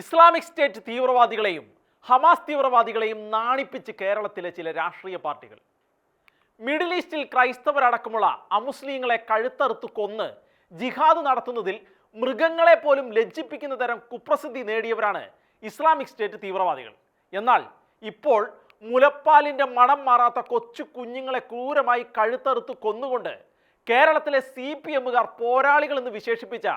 Islamic State തീവ്രവാദികളെയും Hamas തീവ്രവാദികളെയും നാണിപ്പിച്ച് കേരളത്തിലെ ചില രാഷ്ട്രീയ പാർട്ടികൾ. മിഡിൽ ഈസ്റ്റിൽ ക്രൈസ്തവരടക്കമുള്ള അമുസ്ലിങ്ങളെ കഴുത്തറുത്ത് കൊന്ന് ജിഹാദ് നടത്തുന്നതിൽ മൃഗങ്ങളെ പോലും ലജ്ജിപ്പിക്കുന്ന തരം കുപ്രസിദ്ധി നേടിയവരാണ് ഇസ്ലാമിക് സ്റ്റേറ്റ് തീവ്രവാദികൾ. എന്നാൽ ഇപ്പോൾ മുലപ്പാലിന്റെ മണം മാറാത്ത കൊച്ചു കുഞ്ഞുങ്ങളെ ക്രൂരമായി കഴുത്തറുത്ത് കൊന്നുകൊണ്ട് കേരളത്തിലെ സി പി എമ്മുകാർ പോരാളികളെന്ന് വിശേഷിപ്പിച്ച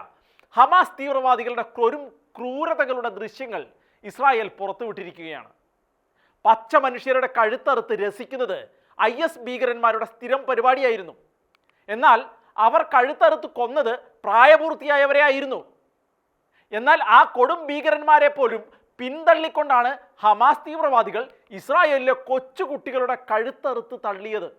ഹമാസ് തീവ്രവാദികളുടെ ക്രൊരും ക്രൂരതകളുടെ ദൃശ്യങ്ങൾ ഇസ്രായേൽ പുറത്തുവിട്ടിരിക്കുകയാണ്. പച്ച മനുഷ്യരുടെ കഴുത്തറുത്ത് രസിക്കുന്നത് ഐ എസ് ഭീകരന്മാരുടെ സ്ഥിരം പരിപാടിയായിരുന്നു. എന്നാൽ അവർ കഴുത്തറുത്ത് കൊന്നത് പ്രായപൂർത്തിയായവരെ ആയിരുന്നു. എന്നാൽ ആ കൊടും ഭീകരന്മാരെ പോലും പിന്തള്ളിക്കൊണ്ടാണ് ഹമാസ് തീവ്രവാദികൾ ഇസ്രായേലിലെ കൊച്ചുകുട്ടികളുടെ കഴുത്തറുത്ത് തള്ളിയത്.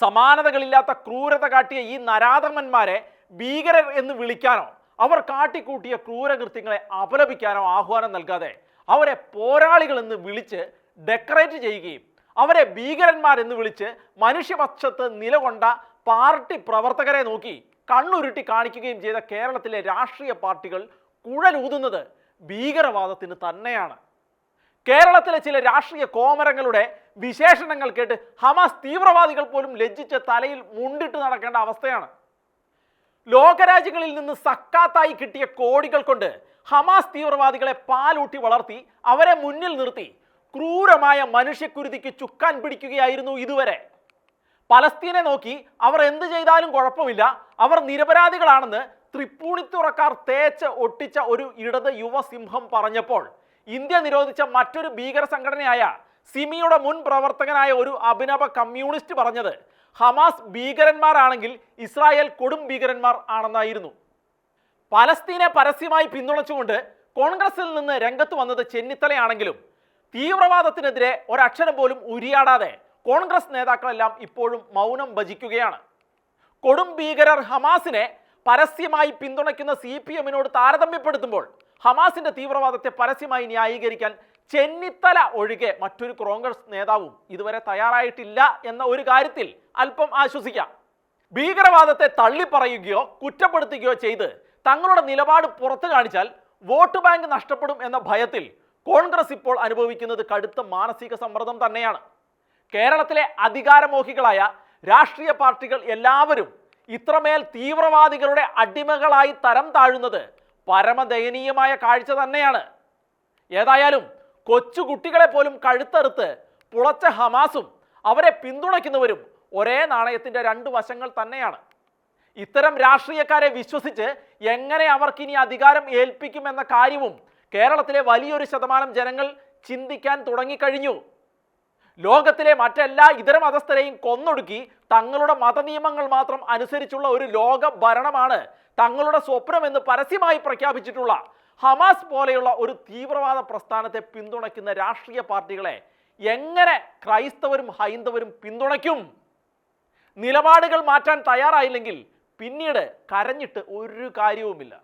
സമാനതകളില്ലാത്ത ക്രൂരത കാട്ടിയ ഈ നരാധമന്മാരെ ഭീകരർ എന്ന് വിളിക്കാനോ? അവർ കാട്ടിക്കൂട്ടിയ ക്രൂരകൃത്യങ്ങളെ അപലപിക്കാനോ ആഹ്വാനം നൽകാതെ അവരെ പോരാളികളെന്ന് വിളിച്ച് ഡെക്കറേറ്റ് ചെയ്യുകയും അവരെ ഭീകരന്മാരെന്ന് വിളിച്ച് മനുഷ്യപക്ഷത്ത് നിലകൊണ്ട പാർട്ടി പ്രവർത്തകരെ നോക്കി കണ്ണുരുട്ടി കാണിക്കുകയും ചെയ്ത കേരളത്തിലെ രാഷ്ട്രീയ പാർട്ടികൾ കുഴലൂതുന്നത് ഭീകരവാദത്തിന് തന്നെയാണ്. കേരളത്തിലെ ചില രാഷ്ട്രീയ കോമരങ്ങളുടെ വിശേഷണങ്ങൾ കേട്ട് ഹമാസ് തീവ്രവാദികൾ പോലും ലജ്ജിച്ച് തലയിൽ മുണ്ടിട്ട് നടക്കേണ്ട അവസ്ഥയാണ്. ലോകരാജ്യങ്ങളിൽ നിന്ന് സക്കാത്തായി കിട്ടിയ കോടികൾ കൊണ്ട് ഹമാസ് തീവ്രവാദികളെ പാലൂട്ടി വളർത്തി അവരെ മുന്നിൽ നിർത്തി. ക്രൂരമായ മനുഷ്യക്കുരുതിക്ക് ചുക്കാൻ പിടിക്കുകയായിരുന്നു ഇതുവരെ. പലസ്തീനെ നോക്കി അവർ എന്ത് ചെയ്താലും കുഴപ്പമില്ല. അവർ നിരപരാധികളാണെന്ന് തൃപ്പൂണിത്തുറക്കാർ തേച്ച് ഒട്ടിച്ച ഒരു ഇടത് യുവസിംഹം പറഞ്ഞപ്പോൾ ഇന്ത്യ നിരോധിച്ച മറ്റൊരു ഭീകര സംഘടനയായ സിമിയുടെ മുൻ പ്രവർത്തകനായ ഒരു അഭിനവ കമ്മ്യൂണിസ്റ്റ് പറഞ്ഞത് ഹമാസ് ഭീകരന്മാരാണെങ്കിൽ ഇസ്രായേൽ കൊടും ഭീകരന്മാർ ആണെന്നായിരുന്നു. പലസ്തീനെ പരസ്യമായി പിന്തുണച്ചുകൊണ്ട് കോൺഗ്രസിൽ നിന്ന് രംഗത്ത് വന്നത് ചെന്നിത്തലയാണെങ്കിലും തീവ്രവാദത്തിനെതിരെ ഒരക്ഷരം പോലും ഉരിയാടാതെ കോൺഗ്രസ് നേതാക്കളെല്ലാം ഇപ്പോഴും മൗനം ഭജിക്കുകയാണ്. കൊടും ഭീകരർ ഹമാസിനെ പരസ്യമായി പിന്തുണയ്ക്കുന്ന സി പി എമ്മിനോട് താരതമ്യപ്പെടുത്തുമ്പോൾ ഹമാസിന്റെ തീവ്രവാദത്തെ പരസ്യമായി ന്യായീകരിക്കാൻ ചെന്നിത്തല ഒഴികെ മറ്റൊരു കോൺഗ്രസ് നേതാവും ഇതുവരെ തയ്യാറായിട്ടില്ല എന്ന ഒരു കാര്യത്തിൽ അല്പം ആശ്വസിക്കാം. ഭീകരവാദത്തെ തള്ളിപ്പറയുകയോ കുറ്റപ്പെടുത്തുകയോ ചെയ്ത് തങ്ങളുടെ നിലപാട് പുറത്തു കാണിച്ചാൽ വോട്ട് ബാങ്ക് നഷ്ടപ്പെടും എന്ന ഭയത്തിൽ കോൺഗ്രസ് ഇപ്പോൾ അനുഭവിക്കുന്നത് കടുത്ത മാനസിക സമ്മർദ്ദം തന്നെയാണ്. കേരളത്തിലെ അധികാരമോഹികളായ രാഷ്ട്രീയ പാർട്ടികൾ എല്ലാവരും ഇത്രമേൽ തീവ്രവാദികളുടെ അടിമകളായി തരം താഴുന്നത് പരമദയനീയമായ കാഴ്ച തന്നെയാണ്. ഏതായാലും കൊച്ചു കുട്ടികളെ പോലും കഴുത്തറുത്ത് പുളച്ച ഹമാസും അവരെ പിന്തുണയ്ക്കുന്നവരും ഒരേ നാണയത്തിന്റെ രണ്ട് വശങ്ങൾ തന്നെയാണ്. ഇത്തരം രാഷ്ട്രീയക്കാരെ വിശ്വസിച്ച് എങ്ങനെ അവർക്കിനി അധികാരം ഏൽപ്പിക്കുമെന്ന കാര്യവും കേരളത്തിലെ വലിയൊരു ശതമാനം ജനങ്ങൾ ചിന്തിക്കാൻ തുടങ്ങിക്കഴിഞ്ഞു. ലോകത്തിലെ മറ്റെല്ലാ ഇതര മതസ്ഥരെയും കൊന്നൊടുക്കി തങ്ങളുടെ മതനിയമങ്ങൾ മാത്രം അനുസരിച്ചുള്ള ഒരു ലോക ഭരണമാണ് തങ്ങളുടെ സ്വപ്നമെന്ന് പരസ്യമായി പ്രഖ്യാപിച്ചിട്ടുള്ള ഹമാസ് പോലെയുള്ള ഒരു തീവ്രവാദ പ്രസ്ഥാനത്തെ പിന്തുണയ്ക്കുന്ന രാഷ്ട്രീയ പാർട്ടികളെ എങ്ങനെ ക്രൈസ്തവരും ഹൈന്ദവരും പിന്തുണയ്ക്കും? നിലപാടുകൾ മാറ്റാൻ തയ്യാറായില്ലെങ്കിൽ പിന്നീട് കരഞ്ഞിട്ട് ഒരു കാര്യവുമില്ല.